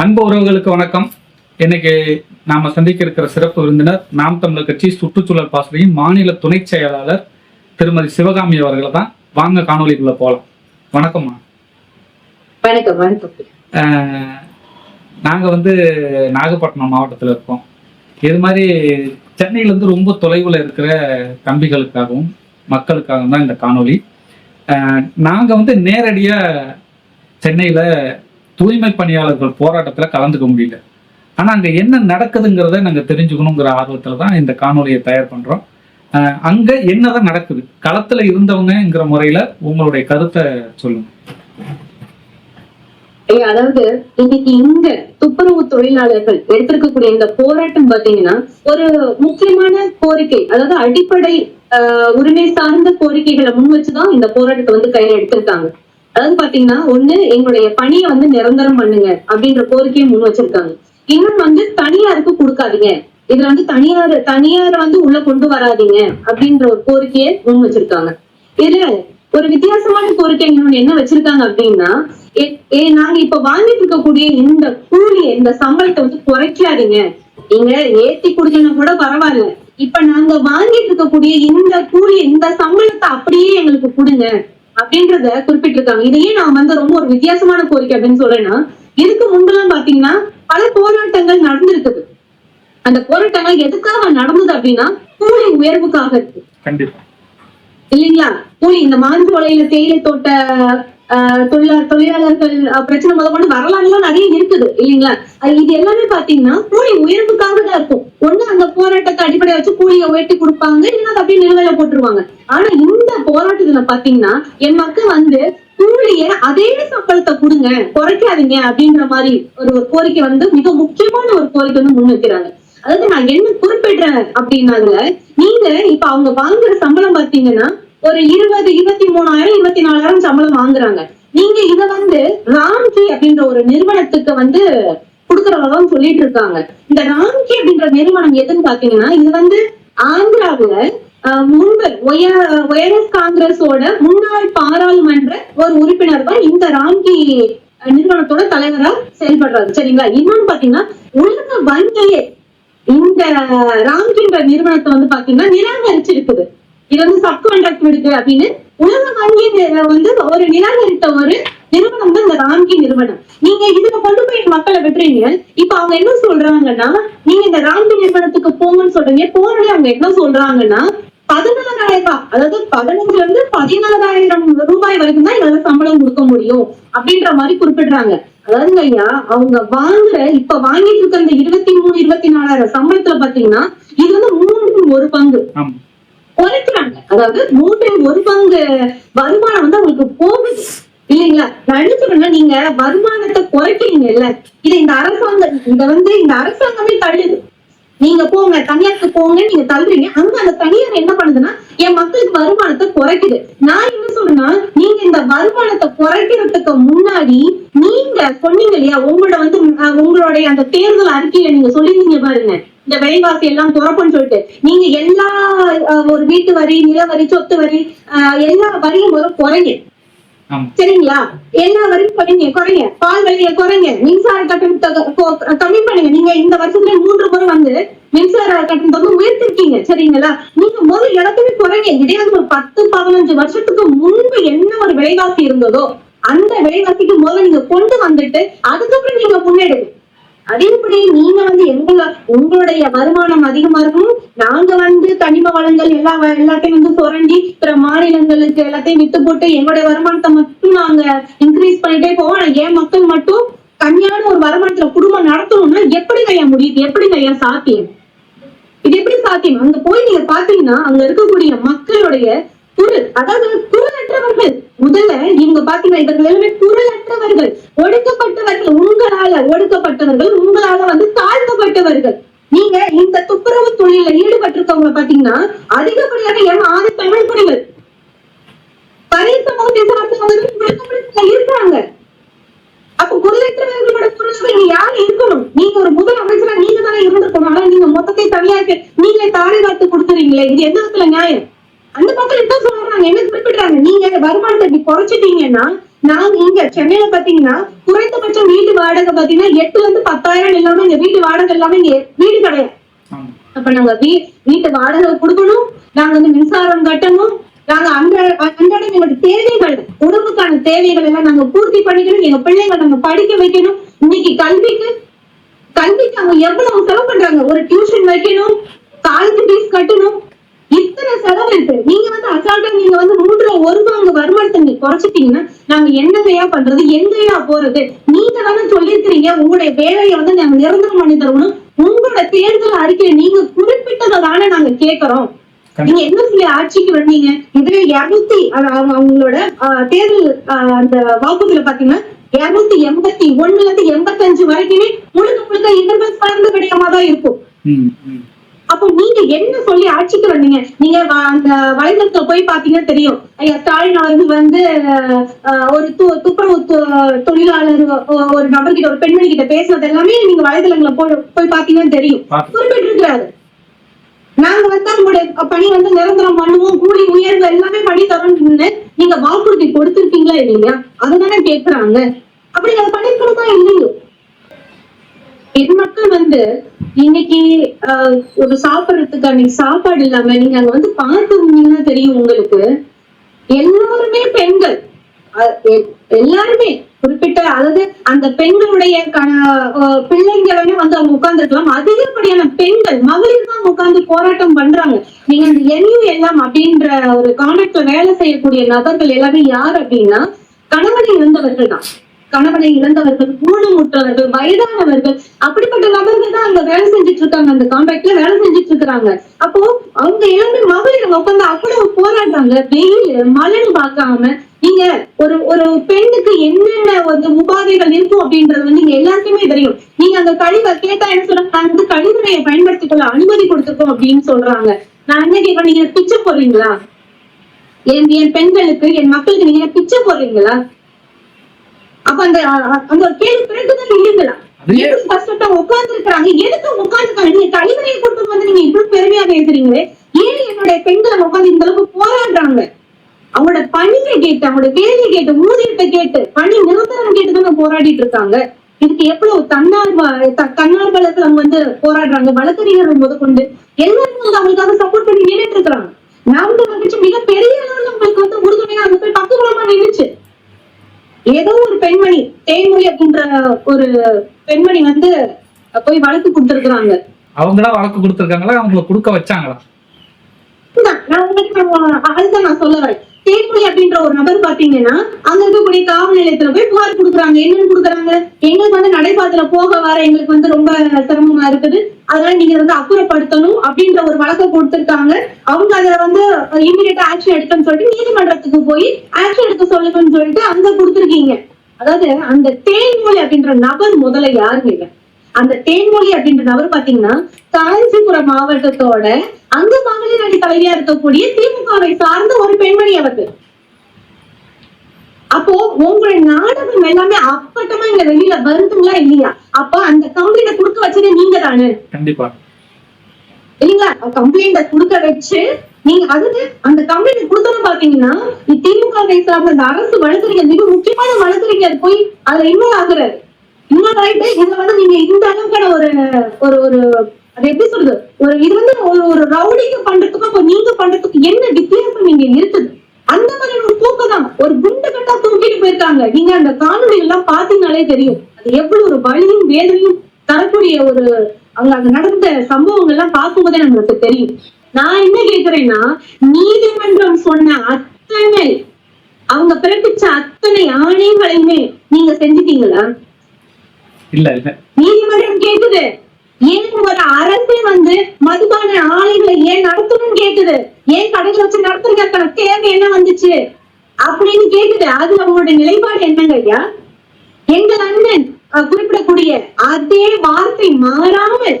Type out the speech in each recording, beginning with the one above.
அன்பு உறவுகளுக்கு வணக்கம். இன்னைக்கு நாம சந்திக்க இருக்கிற சிறப்பு விருந்தினர் நாம் தமிழர் கட்சி சுற்றுச்சூழல் பாசறையின் மாநில துணை செயலாளர் திருமதி சிவகாமி அவர்களை தான். வாங்க காணொலிக்குள்ள போகலாம் வணக்கம்மா. வணக்கம் நாங்க வந்து நாகப்பட்டினம் மாவட்டத்தில் இருக்கோம். இது மாதிரி சென்னையிலேருந்து ரொம்ப தொலைவில் இருக்கிற தம்பிகளுக்காகவும் மக்களுக்காகவும் தான் இந்த காணொளி. அஹ், நாங்க வந்து நேரடியாக சென்னையில் தூய்மை பணியாளர்கள் போராட்டத்தில் கலந்துக்க முடியல. ஆனால் அங்கே என்ன நடக்குதுங்கிறத நாங்கள் தெரிஞ்சுக்கணுங்கிற ஆர்வத்தில் தான் இந்த காணொலியை தயார் பண்ணுறோம் அங்கே என்னதான் நடக்குது? களத்தில் இருந்தவங்கங்கிற முறையில் உங்களுடைய கருத்தை சொல்லுங்க. அதாவது இன்னைக்கு இங்க துப்புரவு தொழிலாளர்கள் எடுத்திருக்கக்கூடிய இந்த போராட்டம் பாத்தீங்கன்னா ஒரு முக்கியமான கோரிக்கை அதாவது அடிப்படை ஆஹ், உரிமை சார்ந்த கோரிக்கைகளை முன் வச்சுதான் இந்த போராட்டத்தை வந்து கையில எடுத்திருக்காங்க. அதாவது பாத்தீங்கன்னா ஒண்ணு எங்களுடைய பணியை வந்து நிரந்தரம் பண்ணுங்க அப்படின்ற கோரிக்கையை முன் வச்சிருக்காங்க. இன்னும் வந்து தனியாருக்கு கொடுக்காதீங்க. இதுல வந்து தனியார் தனியார வந்து உள்ள கொண்டு வராதீங்க அப்படின்ற ஒரு கோரிக்கையை முன் வச்சிருக்காங்க. இதுல ஒரு வித்தியாசமான கோரிக்கை இன்னொன்னு என்ன வச்சிருக்காங்க அப்படின்னா ஏ- ஏ, நாங்க இப்ப வாங்கிட்டு இருக்கக்கூடிய இந்த கூலி இந்த சம்பளத்தை வந்து குறைக்காதீங்க. நீங்க ஏத்தி குடிச்சீங்கன்னா கூட பரவாயில்ல. இப்ப நாங்க வாங்கிட்டு இருக்கக்கூடிய இந்த கூலி இந்த சம்பளத்தை அப்படியே எங்களுக்கு கொடுங்க. அப்படின்றத குறிப்பிட்டிருக்காங்க. இதையே நான் வந்து ரொம்ப ஒரு வித்தியாசமான கோரிக்கை அப்படின்னு சொல்றேன்னா இதுக்கு முன்பெல்லாம் பாத்தீங்கன்னா பல போராட்டங்கள் நடந்திருக்குது. அந்த போராட்டங்கள் எதுக்காக நடந்தது அப்படின்னா கூலி உயர்வுக்காக இருக்கு. இல்லைங்களா? கூலி இந்த மாஞ்சோலையில தேயிலை தோட்ட ஆஹ், தொழிலா தொழிலாளர்கள் பிரச்சனை முதல் கொண்டு வரலாறுலாம் நிறைய இருக்குது இல்லைங்களா? அது இது எல்லாமே பாத்தீங்கன்னா கூலி உயர்வுக்காக தான் இருக்கும். ஒண்ணு அந்த போராட்டத்தை அடிப்படையா வச்சு கூலியை உயர்த்தி கொடுப்பாங்க இல்லைன்னா அதை அப்படியே நிலுவையில போட்டுருவாங்க. ஆனா இந்த போராட்டத்துல பாத்தீங்கன்னா என் மக்கள் வந்து கூலிய அதே சம்பளத்தை கொடுங்க குறைக்காதீங்க அப்படின்ற மாதிரி ஒரு கோரிக்கை வந்து மிக முக்கியமான ஒரு கோரிக்கை வந்து முன் வைக்கிறாங்க அதாவது நான் என்ன குறிப்பிடுறேன் அப்படின்னாங்க நீங்க இப்ப அவங்க வாங்குற சம்பளம் பாத்தீங்கன்னா ஒரு இருபது இருபத்தி மூணாயிரம் இருபத்தி நாலாயிரம் சம்பளம் வாங்குறாங்க. நீங்க இத வந்து ராம்கி அப்படின்ற ஒரு நிறுவனத்துக்கு வந்து கொடுக்கறதான் சொல்லிட்டு இருக்காங்க. இந்த ராம்கி அப்படின்ற நிறுவனம் எதுன்னு பாத்தீங்கன்னா இது வந்து ஆந்திராவுல ஆஹ், முன்பு ஒய- ஒயர்எஸ் காங்கிரஸோட முன்னாள் பாராளுமன்ற ஒரு உறுப்பினர் தான் இந்த ராம்கி நிறுவனத்தோட தலைவரா செயல்படுறாரு. சரிங்களா? இன்னொன்னு பாத்தீங்கன்னா உலக வங்கியே இந்த ராம்கின்ற நிறுவனத்தை வந்து பாத்தீங்கன்னா நிராகரிச்சிருக்குது. இது வந்து சப்கான்ட்ராக்ட் இருக்கு அப்படின்னு உலக வங்கி வந்து ஒரு நிராகரித்த ஒரு நிறுவனம் தான் இந்த ராம்கி நிறுவனம். நீங்க இதுல கொண்டு போய் மக்களை விட்டுறீங்க. இப்ப அவங்க என்ன சொல்றாங்கன்னா நீங்க இந்த ராம்கி நிறுவனத்துக்கு போங்கன்னு சொல்றீங்க. போனே அவங்க என்ன சொல்றாங்கன்னா பதினாறாயிரம் அதாவது பதினஞ்சுல இருந்து பதினாறாயிரம் ரூபாய் வரைக்கும் தான் எங்களால சம்பளம் கொடுக்க முடியும் அப்படின்ற மாதிரி குறிப்பிடுறாங்க. அதாவதுங்க ஐயா அவங்க வாங்குற இப்ப வாங்கிட்டு இருக்க இந்த இருபத்தி மூணு இருபத்தி நாலாயிரம் சம்பளத்துல பாத்தீங்கன்னா இது வந்து மூணு ஒரு பங்கு. குறைக்கிறாங்க. அதாவது மூன்றில் ஒரு பங்கு வருமானம் வந்து அவங்களுக்கு போகுது. இல்லைங்களா? நான் என்ன சொல்றேன்னா நீங்க வருமானத்தை குறைக்கிறீங்கல்ல இது இந்த அரசாங்கம் இத வந்து இந்த அரசாங்கமே தள்ளுது. நீங்க போங்க தனியாருக்கு போங்க நீங்க தள்ளுறீங்க. அங்க அந்த தனியார் என்ன பண்ணுதுன்னா என் மக்களுக்கு வருமானத்தை குறைக்குது. நான் என்ன சொல்றேன்னா நீங்க இந்த வருமானத்தை குறைக்கிறதுக்கு முன்னாடி நீங்க சொன்னீங்க இல்லையா உங்களோட வந்து உங்களுடைய அந்த தேர்தல் அறிக்கையில நீங்க சொல்லிருந்தீங்க பாருங்க. இந்த விலைவாசி எல்லாம் குறைப்புன்னு சொல்லிட்டு நீங்க எல்லா ஒரு வீட்டு வரி நில வரி சொத்து வரி எல்லா வரியும் வரும் குறைங்க. சரிங்களா? எல்லா வரையும் குறைங்க குறைங்க. பால் விலையை குறைங்க. மின்சார கட்டணத்தை கம்மி பண்ணுங்க. நீங்க இந்த வருஷத்துல மூன்று முறை வந்து மின்சார கட்டணத்தை வந்து உயர்த்திருக்கீங்க சரிங்களா? நீங்க முதல் இடத்துக்கு குறைங்க. இதே வந்து ஒரு பத்து பதினஞ்சு வருஷத்துக்கு முன்பு என்ன ஒரு விலைவாசி இருந்ததோ அந்த விலைவாசிக்கு முதல்ல நீங்க கொண்டு வந்துட்டு அதுக்கப்புறம் நீங்க முன்னெடுங்க அதேபடி நீங்க வந்து எங்கள உங்களுடைய வருமானம் அதிகமா இருக்கும் நாங்க வந்து கனிம வளங்கள் எல்லா எல்லாத்தையும் வந்து சுரண்டி பிற மாநிலங்களுக்கு எல்லாத்தையும் வித்து போட்டு எங்களுடைய வருமானத்தை மட்டும் நாங்க இன்க்ரீஸ் பண்ணிட்டே போவோம். ஆனா என் மக்கள் மட்டும் கம்மியான ஒரு வருமானத்துல குடும்பம் நடத்தணும்னா எப்படி ஐயா முடியுது எப்படி ஐயா சாத்தியம்? இது எப்படி சாத்தியம்? அங்க போய் நீங்க பாத்தீங்கன்னா அங்க இருக்கக்கூடிய மக்களுடைய குரல் அதாவது குரலற்றவர்கள் முதல்ல நீங்க பாத்தீங்கன்னா இவர்கள் எல்லாமே குரலற்றவர்கள். ஒடுக்கப்பட்டவர்கள் உங்களால ஒடுக்கப்பட்டவர்கள் உங்களால வந்து தாழ்த்தப்பட்டவர்கள். நீங்க இந்த துப்புரவு தொழில ஈடுபட்டிருக்கவங்க பாத்தீங்கன்னா அதிகப்படியாக ஏன் ஆதி தமிழ் குடிகள்? பழைய இருக்காங்க. அப்ப குரலற்றவர்களோட குரலாக நீங்க யார் இருக்கணும்? நீங்க ஒரு முதல் அமைச்சரா நீங்க தானே இருந்திருக்கணும். ஆனா நீங்க மொத்தத்தை தனியாக்கு நீங்களே தாரை காத்து கொடுத்துறீங்களே இது எந்த விதத்துல நியாயம்? அந்த மக்கள் என்ன சொல்றாங்க என்ன குறிப்பிடுறாங்க? நீங்க வருமானத்தை இப்படி குறைச்சிட்டீங்கன்னா நாங்க இங்க சென்னையில பாத்தீங்கன்னா குறைந்தபட்சம் வீட்டு வாடகை பாத்தீங்கன்னா எட்டுல இருந்து பத்தாயிரம் இல்லாம இங்க வீட்டு வாடகை எல்லாமே இங்க வீடு கிடையாது. அப்ப நாங்க வீ வீட்டு வாடகை கொடுக்கணும் நாங்க வந்து மின்சாரம் கட்டணும் நாங்க அன்றாட அன்றாட எங்களோட தேவைகள் உடம்புக்கான தேவைகள் எல்லாம் நாங்க பூர்த்தி பண்ணிக்கணும் எங்க பிள்ளைங்களை நாங்க படிக்க வைக்கணும். இன்னைக்கு கல்விக்கு கல்விக்கு அவங்க எவ்வளவு செலவு பண்றாங்க? ஒரு டியூஷன் வைக்கணும் காலேஜ் ஃபீஸ் கட்டணும் இத்தனை செலவு நீங்க வந்து அசால்ட்டா நீங்க வந்து மூன்றுல ஒரு பங்கு வருமானத்தை நீங்க குறைச்சிட்டீங்கன்னா நாங்க என்னதையா பண்றது எங்கயா போறது? நீங்க தானே சொல்லியிருக்கிறீங்க உங்களுடைய வேலையை வந்து நாங்க நிரந்தரம் பண்ணி தரணும் உங்களோட தேர்தல் அறிக்கையை நீங்க குறிப்பிட்டதை தானே நாங்க கேட்கறோம். நீங்க என்ன சொல்லி ஆட்சிக்கு வந்தீங்க? இதுல இருநூத்தி அவங்களோட தேர்தல் அந்த வாக்குறுதியில பாத்தீங்கன்னா இருநூத்தி எண்பத்தி ஒண்ணுல இருந்து எண்பத்தஞ்சு வரைக்குமே முழுக்க முழுக்க இன்டர்நெட் சார்ந்த விடயமா தான் இருக்கும். அப்போ நீங்க என்ன சொல்லி ஆட்சிக்கு வந்தீங்க? நீங்க அந்த வலைதளத்துல போய் பாத்தீங்கன்னா தெரியும். ஐயா ஸ்டாலின் அவர்கள் வந்து ஒரு து- துப்புரவு தொழிலாளர் ஒரு நபர்கிட்ட ஒரு பெண்மணி கிட்ட பேசுனது எல்லாமே நீங்க வலைதளங்களை போய் போய் பாத்தீங்கன்னா தெரியும். குறிப்பிட்டிருக்கிறாரு. நாங்க வந்து உங்களுடைய பணி வந்து நிரந்தரம் பண்ணுவோம். கூலி உயர்வு எல்லாமே பண்ணி தரோம்னு நீங்க வாக்குறுதி கொடுத்திருக்கீங்களா இல்லையா? அதுதானே கேக்குறாங்க. அப்படி அதை பண்ணிருக்கணுமா இல்லையோ? என் மக்கள் வந்து இன்னைக்கு ஒரு சாப்பிடுறதுக்கு அன்னைக்கு சாப்பாடு இல்லாம நீங்க அங்க வந்து பார்த்துருந்தீங்கன்னா தெரியும் உங்களுக்கு. எல்லாருமே பெண்கள். அஹ் எல்லாருமே குறிப்பிட்ட அதாவது அந்த பெண்களுடைய க- அஹ் வந்து அவங்க உட்கார்ந்துருக்கலாம். அதிகப்படியான பெண்கள் மகளிர் தான் உட்கார்ந்து போராட்டம் பண்றாங்க. நீங்க இந்த என்யூ எல்லாம் அப்படின்ற ஒரு கான்ட்ராக்ட்ல வேலை செய்யக்கூடிய நபர்கள் எல்லாமே யார் அப்படின்னா கணவனை இருந்தவர்கள் தான். கணவனை இழந்தவர்கள் ஊனமுற்றவர்கள் வயதானவர்கள் அப்படிப்பட்ட நபர்கள் தான் அங்க வேலை செஞ்சுட்டு இருக்காங்க. அந்த கான்ட்ராக்ட்ல வேலை செஞ்சுட்டு இருக்காங்க அப்போ அவங்க எல்லாமே மகளிர் உட்காந்து உட்கார்ந்து அவ்வளவு போராடுறாங்க. வெயில் மழைன்னு பார்க்காம நீங்க ஒரு ஒரு பெண்ணுக்கு என்னென்ன வந்து உபாதைகள் இருக்கும் அப்படின்றது வந்து நீங்க எல்லாருக்குமே தெரியும். நீங்க அந்த கழிவை கேட்டா என்ன சொல்றாங்க? வந்து கழிவுறையை பயன்படுத்திக் கொள்ள அனுமதி கொடுத்துருக்கோம் அப்படின்னு சொல்றாங்க. நான் என்ன கேட்பேன்? நீங்க பிச்சை போறீங்களா என் என் பெண்களுக்கு என் மக்களுக்கு நீங்க பிச்சை போறீங்களா அப்ப அந்த அந்த ஒரு கேள்வி பிறகுதான் இல்லைங்களா எதுக்கு கஷ்டப்பட்டா உட்கார்ந்து இருக்காங்க எதுக்கு உட்கார்ந்து நீங்க கழிவறையை கொண்டு வந்து நீங்க இவ்வளவு பெருமையா பேசுறீங்களே ஏன் என்னுடைய பெண்களை உட்கார்ந்து இந்த அளவுக்கு போராடுறாங்க? அவங்களோட பணியை கேட்டு அவங்களோட வேலையை கேட்டு ஊதியத்தை கேட்டு பணி நிரந்தரம் கேட்டு தானே போராடிட்டு இருக்காங்க? இதுக்கு எவ்வளவு தன்னார்வ தன்னார்வலர்கள் அவங்க வந்து போராடுறாங்க? வழக்கறிஞர்கள் முதற்கொண்டு எல்லாரும் வந்து அவங்களுக்காக சப்போர்ட் பண்ணி நின்னுட்டு இருக்கிறாங்க. நாம் மகிழ்ச்சி மிக பெரிய அளவுல உங்களுக்கு வந்து உறுதுணையா அங்க போய் பக்கபலமா நின்னுச்சு. ஏதோ ஒரு பெண்மணி தேன்மொழி அப்படின்ற ஒரு பெண்மணி வந்து போய் வழக்கு கொடுத்திருக்கிறாங்க. அவங்களா வழக்கு கொடுத்துருக்காங்களா? அவங்கள கொடுக்க வச்சாங்களா? இதுதான், நான் உங்களுக்கு நான் அதுதான் நான் சொல்ல வரேன். தேன்மொழி அப்படின்ற ஒரு நபர் பாத்தீங்கன்னா அங்க இருக்கக்கூடிய காவல் நிலையத்துல போய் புகார் கொடுக்குறாங்க. என்னன்னு கொடுக்குறாங்க? எங்களுக்கு வந்து நடைபாதையில போக வர எங்களுக்கு வந்து ரொம்ப சிரமமா இருக்குது. அதனால நீங்க வந்து அப்புறப்படுத்தணும் அப்படின்ற ஒரு வழக்கம் கொடுத்திருக்காங்க. அவங்க அதுல வந்து இமீடியட்டா ஆக்ஷன் எடுக்கணும்னு சொல்லிட்டு நீதிமன்றத்துக்கு போய் ஆக்ஷன் எடுக்க சொல்லுங்கன்னு சொல்லிட்டு அங்க கொடுத்துருக்கீங்க. அதாவது அந்த தேன்மொழி அப்படின்ற நபர் முதல்ல யாருங்க இல்லை அந்த தேன்மொழி அப்படின்ற நபர் பாத்தீங்கன்னா காஞ்சிபுரம் மாவட்டத்தோட அங்க மகளிர் அணி தலைவியா இருக்கக்கூடிய திமுகவை சார்ந்த ஒரு பெண்மணி அவர்கள். அப்போ உங்களுடைய நாடகம் எல்லாமே அப்பட்டமா இங்க வெளியில வருதுங்களா இல்லையா? அப்போ அந்த கம்பெனியை கொடுக்க வச்சது நீங்க தானே கண்டிப்பா. இல்லைங்களா? கம்ப்ளைண்ட கொடுக்க வச்சு நீங்க அதுக்கு அந்த கம்ப்ளைண்ட் கொடுத்தது பாத்தீங்கன்னா திமுகவை சார்ந்த அந்த அரசு வழக்கறிஞர் மிக முக்கியமான வழக்கறிஞர் போய் அதுல இன்னும் ஆகுறாரு. இன்னொரு ஆயிட்டு இதுல வந்து நீங்க இந்த அளவுக்கான ஒரு ஒரு ஒரு அது எப்படி சொல்றது? ஒரு இது வந்து ஒரு ஒரு ரவுடிங்க பண்றதுக்கும் அப்ப நீங்க பண்றதுக்கு என்ன வித்தியாசம் நீங்க இருக்குது அந்த மாதிரி ஒரு தூக்கம் தான் ஒரு குண்டு கட்டா தூக்கிட்டு போயிருக்காங்க. நீங்க அந்த காணொலி எல்லாம் பாத்தீங்கனாலே தெரியும். அது எவ்வளவு ஒரு வழியும் வேதனையும் தரக்கூடிய ஒரு அவங்க அங்க நடந்த சம்பவங்கள் எல்லாம் பார்க்கும்போதே நம்மளுக்கு தெரியும். நான் என்ன கேக்குறேன்னா நீதிமன்றம் சொன்ன அத்தனை அவங்க பிறப்பிச்ச அத்தனை ஆணைகளையுமே நீங்க செஞ்சுட்டீங்களா? இல்ல இல்ல. நீதிமன்றம் கேக்குது ஏன் ஒரு அரசே வந்து மதுபான ஆலைகளை ஏன் நடத்தணும்னு கேக்குது ஏன் கடைகளை வச்சு நடத்துறதுக்கான தேவை என்ன வந்துச்சு? அப்படின்னு கேக்குது அது அவங்களோட நிலைப்பாடு என்னங்க ஐயா? எங்கள் அண்ணன் குறிப்பிடக்கூடிய அதே வார்த்தை மாறாமல்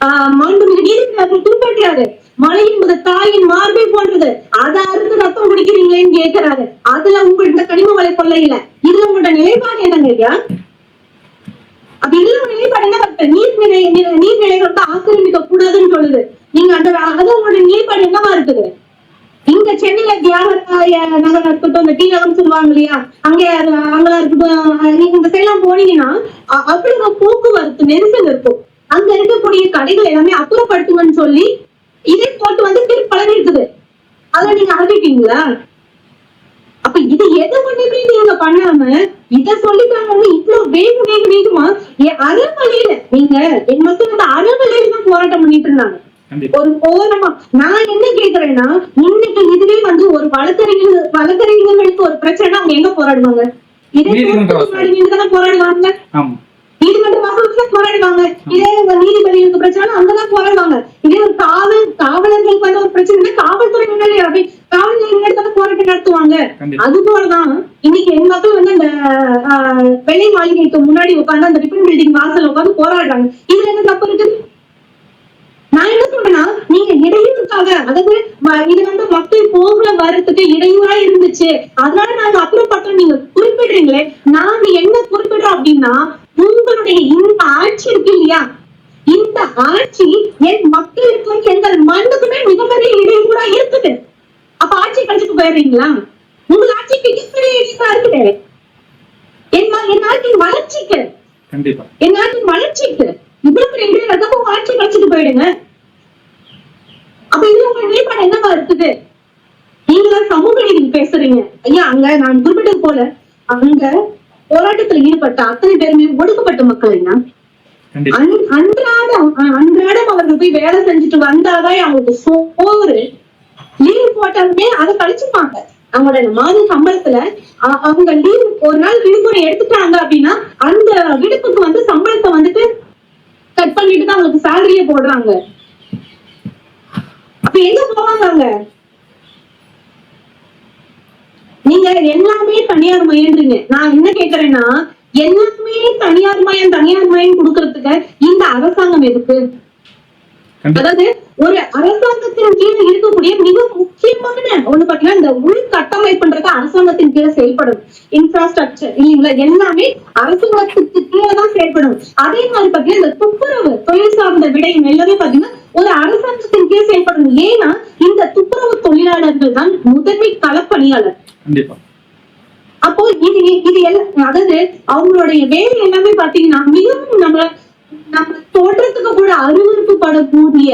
ஆஹ், மாண்புமிகு நீதிபதி அவர்கள் மழை என்பது தாயின் மார்பை போன்றது. அதை அறுத்து ரத்தம் குடிக்கிறீங்களேன்னு கேட்கிறாரு. அதுல உங்கள்கிட்ட கனிம வலை கொள்ளையில. இதுல உங்களோட நிலைப்பாடு என்னங்க ஐயா? அப்ப ஒரு நிலைப்பாடு என்ன இருக்கு? நீர்நிலை நீர்- நீர்நிலைகள் வந்து ஆக்கிரமிக்க கூடாதுன்னு சொல்லுது. நீங்க அந்த அது உங்களுடைய நிலைப்பாடு என்னவா இருக்குது? இங்க சென்னையில தியாகராய நகரம் இருக்கட்டும் இந்த டி நகரம் சொல்லுவாங்க இல்லையா? அங்க அங்கெல்லாம் இருக்கட்டும் நீங்க இந்த சைட்லாம் போனீங்கன்னா அ- அப்படி ஒரு போக்குவரத்து நெரிசல் இருக்கும். அங்க இருக்கக்கூடிய கடைகள் எல்லாமே அப்புறப்படுத்துங்கன்னு சொல்லி இதே போட்டு வந்து திருப்பி பழகி இருக்குது அதை நீங்க அகற்றிட்டீங்களா இது எது ஒண்ணுமே நீங்க பண்ணாம இத சொல்லிட்டாங்க இவ்வளவு வேக வேக வேகமா அறவழியில நீங்க என் மக்கள் வந்து அறவழியில தான் போராட்டம் பண்ணிட்டு இருந்தாங்க. ஒரு ஓரமா நான் என்ன கேக்குறேன்னா இன்னைக்கு இதுவே வந்து ஒரு வழக்கறிஞர் வழக்கறிஞர்களுக்கு ஒரு பிரச்சனை அவங்க எங்க போராடுவாங்க? இதே போராடுவாங்க நீதிமன்ற வாசலுக்கு போராடுவாங்க. இதே ஒரு நீதிபதிகளுக்கு பிரச்சனை அங்கதான் போராடுவாங்க. இதே ஒரு காவல் காவலர்களுக்கு வந்து ஒரு பிரச்சனை காவல்துறை முன்னாடி அப்படி காவல் முன்னாடி தானே போராட்டம் நடத்துவாங்க. அது போலதான் இன்னைக்கு என் மக்கள் வந்து அந்த வெள்ளை மாளிகைக்கு முன்னாடி உட்கார்ந்து அந்த ரிப்பன் பில்டிங் வாசல்ல உட்கார்ந்து போராடுறாங்க. இதுல என்ன தப்பு இருக்குது நான் என்ன சொல்றேன்னா நீங்க இடையூறுக்காக அதாவது இது வந்து மக்கள் போகுல வர்றதுக்கு இடையூறா இருந்துச்சு. அதனால நாங்க அப்புறப்பட்டோம் நீங்க குறிப்பிடுறீங்களே நாங்க என்ன குறிப்பிடுறோம் அப்படின்னா உங்களுடைய இந்த ஆட்சி இருக்கு இல்லையா? இந்த ஆட்சி என் மக்களுக்கும் எங்கள் மண்ணுக்குமே மிகப்பெரிய இடையூறா இருக்குது. அப்ப ஆட்சி கழிச்சுட்டு போயிடுறீங்களா? உங்கள் ஆட்சிக்கு மிகப்பெரிய இடையூறா இருக்குது. என் என் நாட்டின் வளர்ச்சிக்கு. என் நாட்டின் வளர்ச்சிக்கு. இவ்வளவு பெரிய இடையூறு உங்க ஆட்சி கழிச்சுட்டு போயிடுங்க. அப்ப இது உங்க நிலைப்பாடு என்னவா இருக்குது? நீங்களாம் சமூக நீதி பேசுறீங்க. ஐயா அங்க நான் குறிப்பிட்டது போல. அங்க போராட்டத்துல ஈடுபட்ட அத்தனை பேருமே ஒடுக்கப்பட்ட மக்கள் என்ன? அன்றாடம் அன்றாடம் அவர்கள் போய் வேலை செஞ்சுட்டு வந்தாதான் அவங்களுக்கு சோறு லீவ் போட்டாலுமே அதை கழிச்சுப்பாங்க. அவங்களோட மாத சம்பளத்துல அவங்க லீவ் ஒரு நாள் விடுமுறை எடுத்துட்டாங்க அப்படின்னா அந்த விடுப்புக்கு வந்து சம்பளத்தை வந்துட்டு கட் பண்ணிட்டு தான் அவங்களுக்கு சேலரியே போடுறாங்க. அப்ப எங்க போவாங்க அவங்க? நீங்க எல்லாமே தனியார் மயன்றீங்க நான் என்ன கேக்குறேன்னா எல்லாமே தனியார் மயம் தனியார் மயம் கொடுக்கறதுக்கு இந்த அரசாங்கம் எதுக்கு? அதாவது ஒரு அரசாங்கத்தின் கீழ் இருக்கக்கூடிய மிக முக்கியமான ஒண்ணு பாத்தீங்கன்னா இந்த உள்கட்டமைப்புன்றது அரசாங்கத்தின் கீழே செயல்படும். இன்ஃப்ராஸ்ட்ரக்சர் இல்லைங்களா? எல்லாமே அரசாங்கத்துக்கு கீழே தான் செயல்படும். அதே மாதிரி பாத்தீங்கன்னா இந்த துப்புரவு தொழில் சார்ந்த விடயம் எல்லாமே பாத்தீங்கன்னா ஒரு அரசாங்கத்தின் கீழ் செயல்படும் ஏன்னா இந்த துப்புரவு தொழிலாளர்கள் தான் முதன்மை களப்பணியாளர். கண்டிப்பா. அப்போ இது இது எல்லாம் அதாவது அவங்களுடைய வேலை எல்லாமே பாத்தீங்கன்னா மிகவும் நம்ம நம்ம தோற்றத்துக்கு கூட அருவருப்பு படக்கூடிய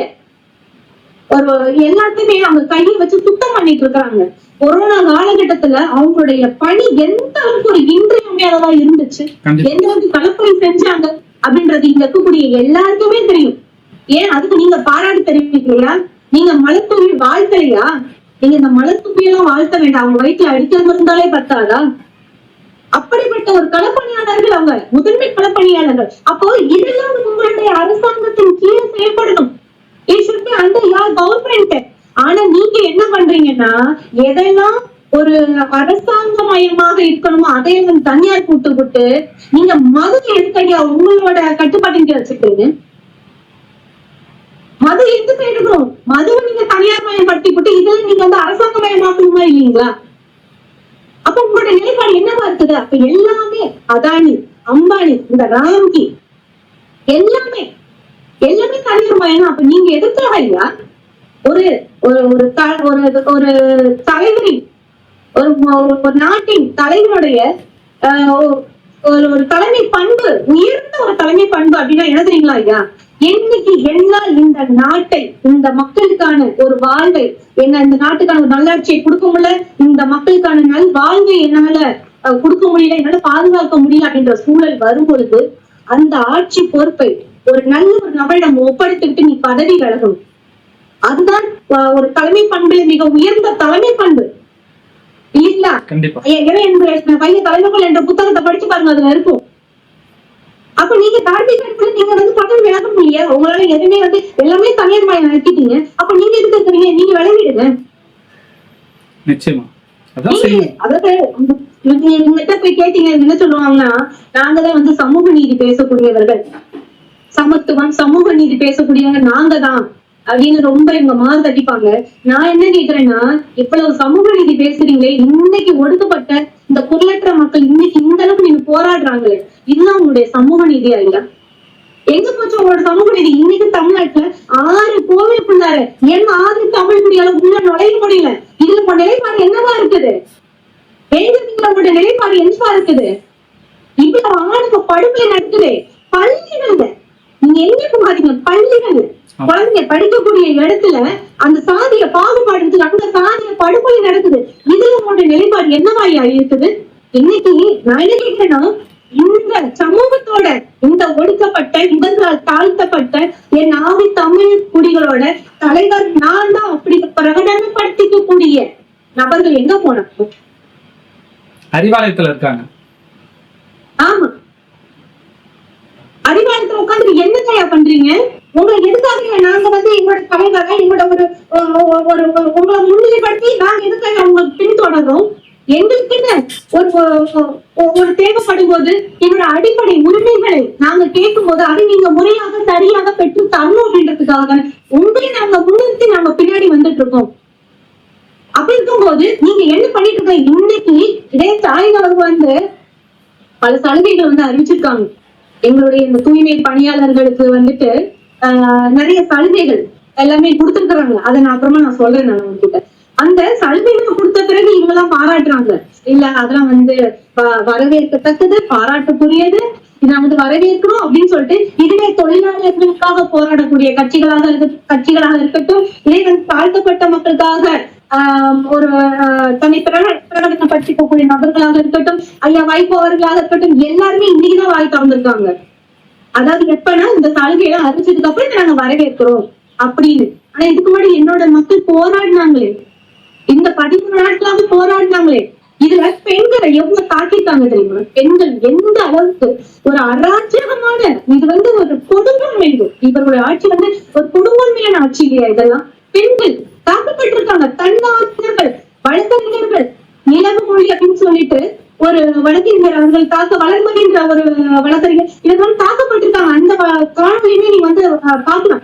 ஒரு எல்லாத்தையுமே அவங்க கையை வச்சு சுத்தம் பண்ணிட்டு இருக்காங்க. கொரோனா காலகட்டத்துல அவங்களுடைய பணி எந்த அளவுக்கு ஒரு இன்றியமையாததா இருந்துச்சு எந்த அளவுக்கு கலப்பணி செஞ்சாங்க அப்படின்றது இங்க இருக்கக்கூடிய எல்லாருக்குமே தெரியும். ஏன் அதுக்கு நீங்க பாராட்டு தெரிவிக்கலையா நீங்க மலத்துவி வாழ்த்தலையா நீங்க இந்த மலத்துவியெல்லாம் வாழ்த்த வேண்டாம். அவங்க வயிற்றுல அடிக்காம இருந்தாலே பத்தாதா? அப்படிப்பட்ட ஒரு களப்பணியாளர்கள் அவங்க. முதன்மை களப்பணியாளர்கள். அப்போ இதெல்லாம் உங்களுடைய அரசாங்கத்தின் கீழே செயல்படணும். இட் யார்? கவர்மெண்ட் ஆனா நீங்க என்ன பண்றீங்கன்னா எதெல்லாம் ஒரு அரசாங்க மயமாக இருக்கணுமோ அதையும் தனியார் கூட்டு விட்டு நீங்க மது எதுக்கையா உங்களோட கட்டுப்பாட்டின் கீழ் வச்சுக்கிறீங்க. மது எதுக்கு எடுக்கணும் மதுவை நீங்க தனியார் மயப்படுத்தி போட்டு இதுல நீங்க வந்து அரசாங்க மயமாக்கணுமா இல்லைங்களா? அப்ப உங்களோட நிலைப்பாடு என்னவா இருக்குது? அப்ப எல்லாமே அதானி அம்பானி இந்த ராம்கி எல்லாமே எல்லாமே தனியார் மயம்? அப்ப நீங்க எதுக்காக ஐயா? ஒரு ஒரு ஒரு த- ஒரு ஒரு தலைவரின் ஒரு ஒரு- நாட்டின் தலைவருடைய ஆஹ், ஒரு- ஒரு ஒரு தலைமை பண்பு உயர்ந்த ஒரு தலைமை பண்பு அப்படின்னா என்ன தெரியுங்களா ஐயா? என்னைக்கு என்னால் இந்த நாட்டை இந்த மக்களுக்கான ஒரு வாழ்வை என்ன இந்த நாட்டுக்கான ஒரு நல்லாட்சியை கொடுக்க முடியல இந்த மக்களுக்கான நல் வாழ்வை என்னால கொடுக்க முடியல என்னால பாதுகாக்க முடியல அப்படின்ற சூழல் வரும் பொழுது அந்த ஆட்சி பொறுப்பை ஒரு நல்ல ஒரு நபரிடம் ஒப்படைத்துக்கிட்டு நீ பதவி விலகணும். அதுதான் ஒரு தலைமை பண்பில் மிக உயர்ந்த தலைமை பண்பு. இல்லைங்களா? பையன் தலைவர்கள் என்ற புத்தகத்தை படிச்சு பாருங்க அதுல இருக்கும். அப்ப நீங்க தார்மீக அடிப்படையில நீங்க வந்து பதவி விலக முடியல உங்களால எதுவுமே வந்து எல்லாமே தனியார் மயம் நடத்திட்டீங்க. அப்ப நீங்க எதுக்கு இருக்கிறீங்க நீங்க விலகிடுங்க நிச்சயமா. அதாவது நீங்க இவங்ககிட்ட போய் கேட்டீங்க என்ன சொல்லுவாங்கன்னா நாங்க தான் வந்து சமூக நீதி பேசக்கூடியவர்கள். சமத்துவம் சமூக நீதி பேசக்கூடியவங்க நாங்க தான். அப்படின்னு ரொம்ப இவங்க மாறு தட்டிப்பாங்க நான் என்ன கேக்குறேன்னா இவ்வளவு சமூக நீதி பேசுறீங்களே இன்னைக்கு ஒடுக்கப்பட்ட இந்த குரலற்ற மக்கள் இன்னைக்கு இந்த அளவுக்கு நீங்க போராடுறாங்களே இதுதான் உங்களுடைய சமூக நீதியா இல்ல எங்க போச்சு உங்களோட சமூக நீதி? இன்னைக்கு தமிழ்நாட்டுல ஆறு கோவிலுக்குள்ளார என் ஆறு தமிழ் குடியால உள்ள நுழைய முடியல. இதுல உங்க நிலைப்பாடு என்னவா இருக்குது? எங்க இருக்கிற உங்களோட நிலைப்பாடு என்னவா இருக்குது? இவ்வளவு ஆணுக்கு படுகொலை நடக்குது. பள்ளிகள்ல. நீங்க எங்க பாத்தீங்க பள்ளிகள். குழந்தைங்க படிக்கக்கூடிய இடத்துல அந்த சாதிய பாகுபாடு அந்த சாதிய படுகொலை நடக்குது. இதுல உங்களோட நிலைப்பாடு என்னவாயா இருக்குது? இன்னைக்கு நான் என்ன கேட்கிறேன்னா இந்த சமூகத்தோட இந்த ஒடுக்கப்பட்ட இவர்களால் தாழ்த்தப்பட்ட என் ஆவி தமிழ் குடிகளோட தலைவர் நான் தான் அப்படி பிரகடனப்படுத்திக்க கூடிய நபர்கள் எங்க போனாங்க அறிவாலயத்துல இருக்காங்க. ஆமா. அறிவாலயத்துல உட்கார்ந்து என்ன தயா பண்றீங்க? உங்களை எதுக்காக நாங்க வந்து எங்களோட எங்களோட ஒரு ஒரு- உங்களை முன்னிலைப்படுத்தி நாங்க எதுக்காக அவங்க பின்தொடரும் எங்களுக்கு ஒரு ஒரு- தேவைப்படும் போது என்னோட அடிப்படை உரிமைகளை நாங்க கேட்கும் போது அதை நீங்க முறையாக சரியாக பெற்று தரணும் அப்படின்றதுக்காக தானே உங்களை நாங்க முன்னிறுத்தி நாங்க பின்னாடி வந்துட்டு இருக்கோம் அப்படி இருக்கும்போது நீங்க என்ன பண்ணிட்டு இருக்க இன்னைக்கு இதே ஸ்டாலின் வந்து பல சலுகைகள் வந்து அறிவிச்சிருக்காங்க. எங்களுடைய இந்த தூய்மை பணியாளர்களுக்கு வந்துட்டு நிறைய சலுகைகள். எல்லாமே கொடுத்துருக்குறாங்க. அதை நான் அப்புறமா நான் சொல்றேன் நான் உங்ககிட்ட. அந்த சலுகைகள் கொடுத்த பிறகு இவங்க எல்லாம் பாராட்டுறாங்க. இல்ல அதெல்லாம் வந்து வ- வரவேற்கத்தக்கது பாராட்டுக்குரியது இதை வந்து வரவேற்கிறோம் அப்படின்னு சொல்லிட்டு இதுவே தொழிலாளர்களுக்காக போராடக்கூடிய கட்சிகளாக இருக்க கட்சிகளாக இருக்கட்டும் இதே வந்து தாழ்த்தப்பட்ட மக்களுக்காக ஆஹ் ஒரு ஆஹ் தன்னை பிரக- பிரகடனப்படுத்திக்கக்கூடிய நபர்களாக இருக்கட்டும் ஐயா வாய்ப்பு அவர்களாக இருக்கட்டும் எல்லாருமே இன்னைக்குதான் வாய் திறந்திருக்காங்க. அதாவது எப்பன்னா இந்த சலுகையெல்லாம் அறிவிச்சதுக்கு அப்புறம் இதை நாங்க வரவேற்கிறோம். அப்படின்னு. ஆனா இதுக்கு முன்னாடி என்னோட மக்கள் போராடினாங்களே. இந்த பதிமூணு நாட்களாக போராடினாங்களே. இதுல பெண்களை எவ்வளவு தாக்கிட்டாங்க தெரியுமா? பெண்கள் எந்த அளவுக்கு? ஒரு அராஜகமான இது வந்து ஒரு கொடுங்கோன்மை இவருடைய ஆட்சி வந்து ஒரு கொடுங்கோன்மையான ஆட்சி இல்லையா இதெல்லாம்? பெண்கள் தாக்கப்பட்டிருக்காங்க. தன்னார்வலர்கள் வழக்கறிஞர்கள் நிலவு மொழி அப்படின்னு சொல்லிட்டு ஒரு வழக்கறிஞர் அவர்கள் தாக்க வளர்மதின்ற ஒரு வழக்கறிஞர் இதெல்லாம் தாக்கப்பட்டிருக்காங்க. அந்த காணொலியுமே நீங்க வந்து பாக்கலாம்